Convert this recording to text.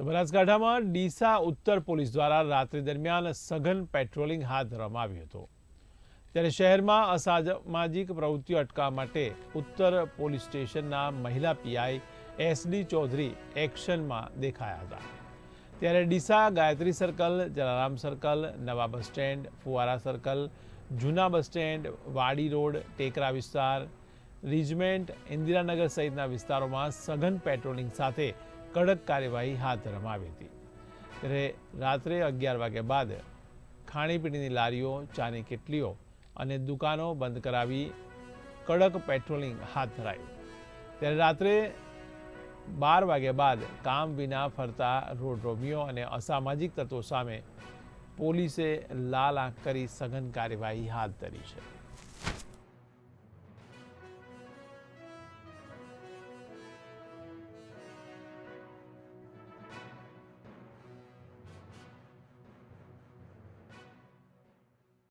તો બનાસકાંઠામાં ડીસા ઉત્તર પોલીસ દ્વારા રાત્રિ દરમિયાન સઘન પેટ્રોલિંગ હાથ ધરવામાં આવ્યું હતું. ત્યારે શહેરમાં અસામાજિક પ્રવૃત્તિઓ અટકાવવા માટે ઉત્તર પોલીસ સ્ટેશનના મહિલા પીઆઈ એસડી ચૌધરી એક્શનમાં દેખાયા હતા. ત્યારે ડીસા ગાયત્રી સર્કલ, જલારામ સર્કલ, નવા બસ સ્ટેન્ડ, ફુવારા સર્કલ, જૂના બસ સ્ટેન્ડ, વાડી રોડ, ટેકરા વિસ્તાર, રિજમેન્ટ, ઇન્દિરાનગર સહિતના વિસ્તારોમાં સઘન પેટ્રોલિંગ સાથે કડક કાર્યવાહી હાથ ધરવામાં આવી હતી. ત્યારે રાત્રે અગિયાર વાગ્યા બાદ ખાણીપીણીની લારીઓ, ચાની કેટલીઓ અને દુકાનો બંધ કરાવી કડક પેટ્રોલિંગ હાથ ધરાયું. ત્યારે રાત્રે બાર વાગ્યા બાદ કામ વિના ફરતા રોડ રોમિયો અને અસામાજિક તત્વો સામે પોલીસે લાલ આંખ કરી સઘન કાર્યવાહી હાથ ધરી છે.